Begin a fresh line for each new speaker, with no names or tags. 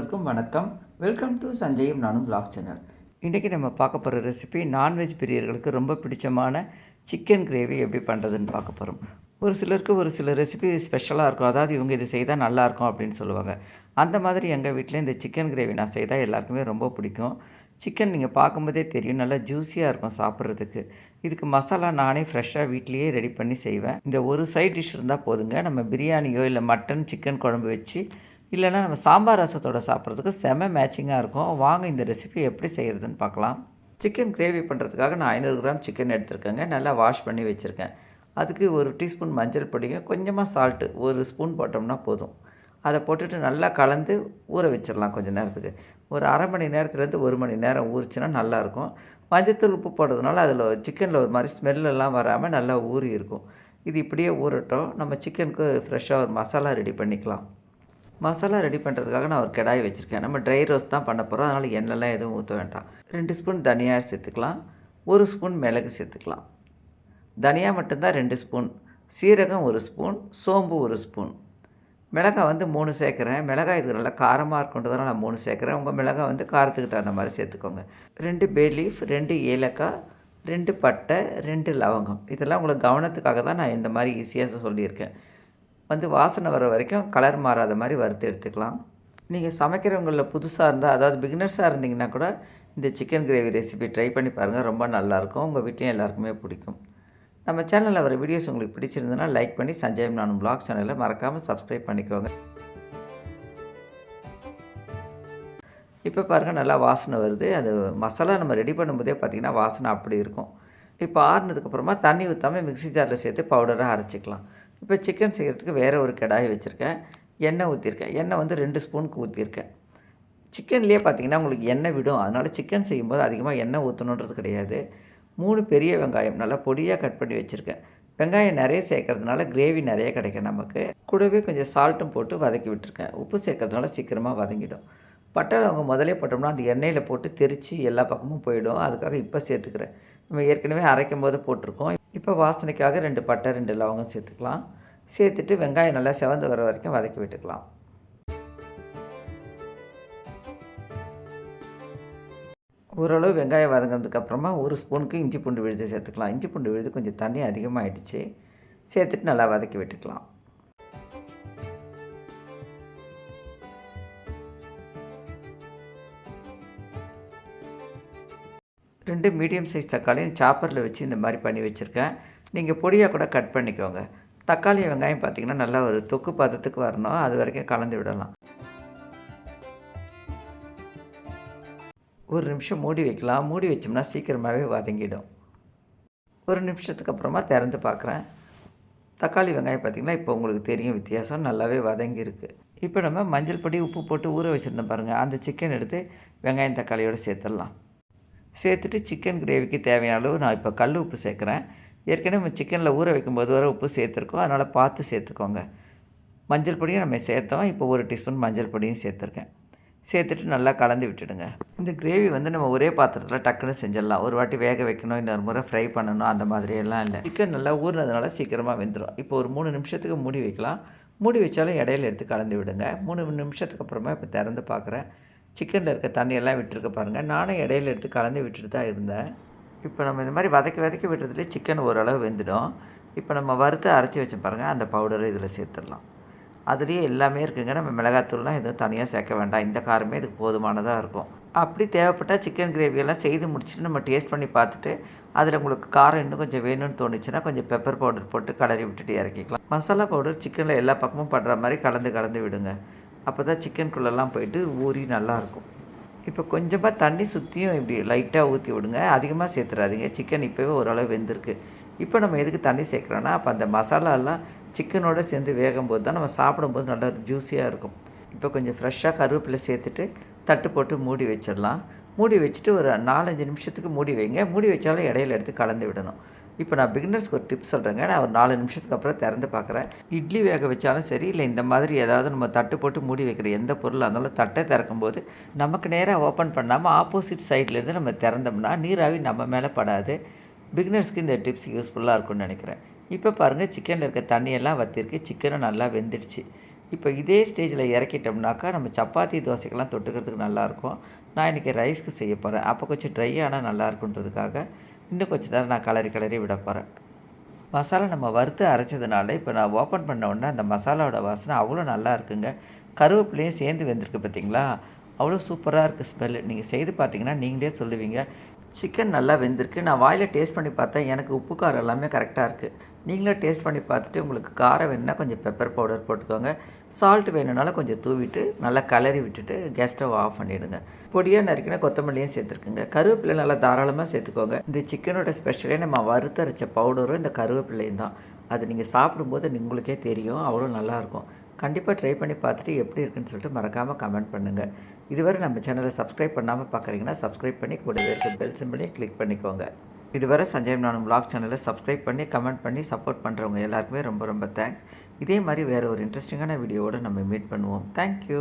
அனைவருக்கும் வணக்கம். Welcome to சஞ்சயும் நானும் பிளாக் சேனல் இன்றைக்கி நம்ம பார்க்க போகிற ரெசிபி நான்வெஜ் பிரியர்களுக்கு ரொம்ப பிடிச்சமான சிக்கன் கிரேவி எப்படி பண்ணுறதுன்னு பார்க்க போகிறோம் ஒரு சிலருக்கு ஒரு சில ரெசிபி ஸ்பெஷலாக இருக்கும். அதாவது இவங்க இது செய்தால் நல்லாயிருக்கும் அப்படின்னு சொல்லுவாங்க. அந்த மாதிரி எங்கள் வீட்டில் இந்த சிக்கன் கிரேவி நான் செய்தால் எல்லாருக்குமே ரொம்ப பிடிக்கும். சிக்கன் நீங்கள் பார்க்கும்போதே தெரியும். நல்லா ஜூஸியாக இருக்கும் சாப்பிட்றதுக்கு. இதுக்கு மசாலா நானே ஃப்ரெஷ்ஷாக வீட்லேயே ரெடி பண்ணி செய்வேன். இந்த ஒரு சைட் டிஷ் இருந்தால் போதுங்க. நம்ம பிரியாணியோ இல்லை மட்டன் சிக்கன் குழம்பு வச்சு இல்லைன்னா நம்ம சாம்பார் ரசத்தோட சாப்பிட்றதுக்கு செம மேட்சிங்காக இருக்கும். வாங்க இந்த ரெசிபி எப்படி செய்கிறதுன்னு பார்க்கலாம். சிக்கன் கிரேவி பண்ணுறதுக்காக நான் ஐநூறு கிராம் சிக்கன் எடுத்திருக்கேங்க. நல்லா வாஷ் பண்ணி வச்சுருக்கேன். அதுக்கு ஒரு டீஸ்பூன் மஞ்சள் பொடியும் கொஞ்சமாக சால்ட்டு ஒரு ஸ்பூன் போட்டோம்னா போதும். அதை போட்டுட்டு நல்லா கலந்து ஊற வச்சிடலாம் கொஞ்சம் நேரத்துக்கு. ஒரு அரை மணி நேரத்துலேருந்து ஒரு மணி நேரம் ஊறிச்சுன்னா நல்லாயிருக்கும். மஞ்சத்தூள் உப்பு போடுறதுனால அதில் சிக்கனில் ஒரு மாதிரி ஸ்மெல்லாம் வராமல் நல்லா ஊறி இருக்கும். இது இப்படியே ஊறட்டும். நம்ம சிக்கனுக்கு ஃப்ரெஷ்ஷாக ஒரு மசாலா ரெடி பண்ணிக்கலாம். மசாலா ரெடி பண்ணுறதுக்காக நான் ஒரு கடாய் வச்சுருக்கேன். நம்ம ட்ரை ரோஸ்ட் தான் பண்ண போகிறோம் அதனால் எண்ணெய்லாம் எதுவும் ஊற்ற வேண்டாம். ரெண்டு ஸ்பூன் தனியா சேர்த்துக்கலாம். ஒரு ஸ்பூன் மிளகு சேர்த்துக்கலாம். தனியா மட்டும்தான் ரெண்டு ஸ்பூன் சீரகம் ஒரு ஸ்பூன் சோம்பு ஒரு ஸ்பூன் மிளகாய் வந்து மூணு சேர்க்குறேன். மிளகாய் இதுக்கு நல்லா காரமாக இருக்குன்றதால நான் மூணு சேர்க்குறேன். உங்கள் மிளகாய் வந்து காரத்துக்கு தகுந்த மாதிரி சேர்த்துக்கோங்க. ரெண்டு பே லீஃப் ரெண்டு ஏலக்காய் ரெண்டு பட்டை ரெண்டு லவங்கம். இதெல்லாம் உங்களுக்கு கவனத்துக்காக தான் நான் இந்த மாதிரி ஈஸியாக சொல்லியிருக்கேன். வந்து வாசனை வர வரைக்கும் கலர் மாறாத மாதிரி வறுத்து எடுத்துக்கலாம். நீங்கள் சமைக்கிறவங்களில் புதுசாக இருந்தால் அதாவது பிகினர்ஸாக இருந்தீங்கன்னா கூட இந்த சிக்கன் கிரேவி ரெசிபி ட்ரை பண்ணி பாருங்கள் ரொம்ப நல்லாயிருக்கும் உங்கள் வீட்லேயும் எல்லாருக்குமே பிடிக்கும். நம்ம சேனலில் வர வீடியோஸ் உங்களுக்கு பிடிச்சிருந்ததுன்னா லைக் பண்ணி சஞ்சயம் நானும் பிளாக் சேனலை மறக்காமல் சப்ஸ்கிரைப் பண்ணிக்கோங்க. இப்போ பாருங்கள் நல்லா வாசனை வருது. அது மசாலா நம்ம ரெடி பண்ணும்போதே பார்த்திங்கன்னா வாசனை அப்படி இருக்கும். இப்போ ஆறுனதுக்கப்புறமா தண்ணி ஊற்றாமல் மிக்ஸி ஜாரில் சேர்த்து பவுடராக அரைச்சிக்கலாம். இப்போ சிக்கன் செய்கிறதுக்கு வேறு ஒரு கடாய் வச்சுருக்கேன். எண்ணெய் ஊற்றிருக்கேன். எண்ணெய் வந்து ரெண்டு ஸ்பூனுக்கு ஊற்றிருக்கேன். சிக்கன்லேயே பார்த்தீங்கன்னா உங்களுக்கு எண்ணெய் விடும். அதனால் சிக்கன் செய்யும்போது அதிகமாக எண்ணெய் ஊற்றணுன்றது கிடையாது. மூணு பெரிய வெங்காயம் நல்லா பொடியாக கட் பண்ணி வச்சுருக்கேன். வெங்காயம் நிறைய சேர்க்கறதுனால கிரேவி நிறைய கிடைக்கும் நமக்கு. கூடவே கொஞ்சம் சால்ட்டும் போட்டு வதக்கி விட்டுருக்கேன். உப்பு சேர்க்கறதுனால சீக்கிரமாக வதங்கிடும். பட்டை அவங்க முதலே போட்டோம்னா அந்த எண்ணெயில் போட்டு தெரித்து எல்லா பக்கமும் போயிடும். அதுக்காக இப்போ சேர்த்துக்கிறேன். நம்ம ஏற்கனவே அரைக்கும் போது போட்டிருக்கோம். இப்போ வாசனைக்காக ரெண்டு பட்டை ரெண்டு லவங்கம் சேர்த்துக்கலாம். சேர்த்துட்டு வெங்காயம் நல்லா செவந்து வர வரைக்கும் வதக்கி விட்டுக்கலாம். ஓரளவு வெங்காயம் வதங்கினதுக்கப்புறமா ஒரு ஸ்பூனுக்கு இஞ்சி பூண்டு விழுது சேர்த்துக்கலாம். இஞ்சி பூண்டு விழுது கொஞ்சம் தண்ணி அதிகமாகிடுச்சு சேர்த்துட்டு நல்லா வதக்கி விட்டுக்கலாம். ரெண்டு மீடியம் சைஸ் தக்காளியும் சாப்பரில் வச்சு இந்த மாதிரி பண்ணி வச்சுருக்கேன். நீங்கள் பொடியாக கூட கட் பண்ணிக்கோங்க. தக்காளி வெங்காயம் பார்த்திங்கன்னா நல்லா ஒரு தொக்கு பதத்துக்கு வரணும். அது வரைக்கும் கலந்து விடலாம். ஒரு நிமிஷம் மூடி வைக்கலாம். மூடி வச்சோம்னா சீக்கிரமாகவே வதங்கிடும். ஒரு நிமிஷத்துக்கு அப்புறமா திறந்து பார்க்குறேன். தக்காளி வெங்காயம் பார்த்திங்கன்னா இப்போ உங்களுக்கு தெரியும் வித்தியாசம். நல்லாவே வதங்கியிருக்கு. இப்போ நம்ம மஞ்சள் பொடி உப்பு போட்டு ஊற வச்சுருந்தோம் பாருங்கள் அந்த சிக்கன் எடுத்து வெங்காயம் தக்காளியோடு சேர்த்துடலாம். சேர்த்துட்டு சிக்கன் கிரேவிக்கு தேவையான அளவு நான் இப்போ கல் உப்பு சேர்க்குறேன். ஏற்கனவே நம்ம சிக்கனில் ஊற வைக்கும்போது வர உப்பு சேர்த்துருக்கோம். அதனால் பார்த்து சேர்த்துக்கோங்க. மஞ்சள் பொடியும் நம்ம சேர்த்தோம். இப்போ ஒரு டீஸ்பூன் மஞ்சள் பொடியும் சேர்த்துருக்கேன். சேர்த்துட்டு நல்லா கலந்து விட்டுடுங்க. இந்த கிரேவி வந்து நம்ம ஒரே பாத்திரத்தில் டக்குன்னு செஞ்சிடலாம். ஒரு வாட்டி வேக வைக்கணும் இன்னொரு முறை ஃப்ரை பண்ணணும் அந்த மாதிரியெல்லாம் இல்லை. சிக்கன் நல்லா ஊறினதுனால சீக்கிரமாக வெந்துடும் இப்போ ஒரு மூணு நிமிஷத்துக்கு மூடி வைக்கலாம். மூடி வச்சாலும் இடையில எடுத்து கலந்து விடுங்க. மூணு நிமிஷத்துக்கு அப்புறமா இப்போ திறந்து பார்க்குறேன் சிக்கனில் இருக்க தண்ணியெல்லாம் விட்டுருக்க பாருங்கள் நானும் இடையில எடுத்து கலந்து விட்டுட்டு தான் இருந்தேன். இப்போ நம்ம இந்த மாதிரி வதக்கி வதக்கி விட்டுறதுலேயே சிக்கன் ஓரளவு வெந்துடும். இப்போ நம்ம வறுத்து அரைச்சி வச்சு பாருங்கள் அந்த பவுடரை இதில் சேர்த்துடலாம். அதுலேயே எல்லாமே இருக்குங்க. நம்ம மிளகாத்தூள்லாம் எதுவும் தனியாக சேர்க்க வேண்டாம். இந்த காரமே இதுக்கு போதுமானதாக இருக்கும். அப்படி தேவைப்பட்டால் சிக்கன் கிரேவியெல்லாம் செய்து முடிச்சுட்டு நம்ம டேஸ்ட் பண்ணி பார்த்துட்டு அதில் உங்களுக்கு காரம் இன்னும் கொஞ்சம் வேணும்னு தோணுச்சுன்னா கொஞ்சம் பெப்பர் பவுடர் போட்டு கலரி விட்டுட்டு இறக்கிக்கலாம். மசாலா பவுடர் சிக்கனில் எல்லா பக்கமும் படுற மாதிரி கலந்து கலந்து விடுங்க. அப்போ தான் சிக்கனுக்குள்ளெல்லாம் போயிட்டு ஊறி நல்லாயிருக்கும் இப்போ கொஞ்சமாக தண்ணி சுற்றியும் இப்படி லைட்டாக ஊற்றி விடுங்க. அதிகமாக சேர்த்துறாதீங்க. சிக்கன் இப்போவே ஓரளவு வெந்திருக்கு. இப்போ நம்ம எதுக்கு தண்ணி சேர்க்குறோன்னா அப்போ அந்த மசாலாலாம் சிக்கனோடு சேர்ந்து வேகும்போது தான் நம்ம சாப்பிடும்போது நல்லா ஜூஸியாக இருக்கும். இப்போ கொஞ்சம் ஃப்ரெஷ்ஷாக கருவேப்பிலை சேர்த்துட்டு தட்டு போட்டு மூடி வச்சிடலாம். மூடி வச்சுட்டு ஒரு நாலஞ்சு நிமிஷத்துக்கு மூடி வைங்க. மூடி வச்சாலும் இடையில எடுத்து கலந்து விடணும். இப்போ நான் பிகினர்ஸ்க்கு ஒரு டிப்ஸ் சொல்கிறேங்க நான் ஒரு நாலு நிமிஷத்துக்கு அப்புறம் திறந்து பார்க்குறேன். இட்லி வேக வச்சாலும் சரி இல்லை இந்த மாதிரி ஏதாவது நம்ம தட்டு போட்டு மூடி வைக்கிற எந்த பொருளாக இருந்தாலும் தட்டை திறக்கும்போது நமக்கு நேராக ஓப்பன் பண்ணாமல் ஆப்போசிட் சைட்லேருந்து நம்ம திறந்தோம்னா நீராவி நம்ம மேலே படாது. பிகினர்ஸ்க்கு இந்த டிப்ஸ் யூஸ்ஃபுல்லாக இருக்கும்னு நினைக்கிறேன். இப்போ பாருங்கள் சிக்கனில் இருக்க தண்ணியெல்லாம் வற்றிருக்கு சிக்கனும் நல்லா வெந்துடுச்சு. இப்போ இதே ஸ்டேஜில் இறக்கிட்டோம்னாக்கா நம்ம சப்பாத்தி தோசைக்கெல்லாம் தொட்டுக்கிறதுக்கு நல்லாயிருக்கும் நான் இன்றைக்கி ரைஸ்க்கு செய்ய போகிறேன் அப்போ கொஞ்சம் ட்ரை ஆனால் நல்லா இருக்குன்றதுக்காக இன்னும் கொஞ்சம் நேரம் நான் கலரி கலரி விட போகிறேன் மசாலா நம்ம வறுத்து அரைச்சதுனால இப்போ நான் ஓப்பன் பண்ண உடனே அந்த மசாலாவோட வாசனை அவ்வளோ நல்லா இருக்குங்க. கருவேப்பிலையும் சேர்ந்து வெந்திருக்கு பார்த்தீங்களா அவ்வளோ சூப்பராக இருக்குது ஸ்மெல்லு நீங்கள் செய்து பார்த்தீங்கன்னா நீங்களே சொல்லுவீங்க. சிக்கன் நல்லா வெந்திருக்கு. நான் வாயில் டேஸ்ட் பண்ணி பார்த்தேன். எனக்கு உப்பு காரம் எல்லாமே கரெக்டாக இருக்குது நீங்களும் டேஸ்ட் பண்ணி பார்த்துட்டு உங்களுக்கு காரம் வேணும்னா கொஞ்சம் பெப்பர் பவுடர் போட்டுக்கோங்க. சால்ட் வேணும்னாலும் கொஞ்சம் தூவிட்டு நல்லா கலரி விட்டுட்டு கேஸ் ஸ்டவ் ஆஃப் பண்ணிவிடுங்க பொடியாக நறுக்கினா கொத்தமல்லியும் சேர்த்துருக்குங்க. கருவேப்பிலை நல்லா தாராளமாக சேர்த்துக்கோங்க. இந்த சிக்கனோட ஸ்பெஷலே நம்ம வறுத்தரைச்ச பவுடரும் இந்த கருவேப்பிலையும் தான். அது நீங்கள் சாப்பிடும்போது உங்களுக்கே தெரியும். அவ்வளோ நல்லாயிருக்கும் கண்டிப்பாக ட்ரை பண்ணி பார்த்துட்டு எப்படி இருக்குன்னு சொல்லிட்டு மறக்காமல் கமெண்ட் பண்ணுங்கள் இதுவரை நம்ம சேனலை சப்ஸ்கிரைப் பண்ணாமல் பார்க்குறீங்கன்னா சப்ஸ்கிரைப் பண்ணி கூடவே இருக்க பெல் சிம்பிளையும் கிளிக் பண்ணிக்கோங்க. இதுவரை சஞ்சய் நானும் பிளாக் சேனலை சப்ஸ்கிரைப் பண்ணி கமெண்ட் பண்ணி சப்போர்ட் பண்ணுறவங்க எல்லாருக்குமே ரொம்ப ரொம்ப தேங்க்ஸ் இதே மாதிரி வேறு ஒரு இன்ட்ரெஸ்டிங்கான வீடியோவோடு நம்ம மீட் பண்ணுவோம். தேங்க்யூ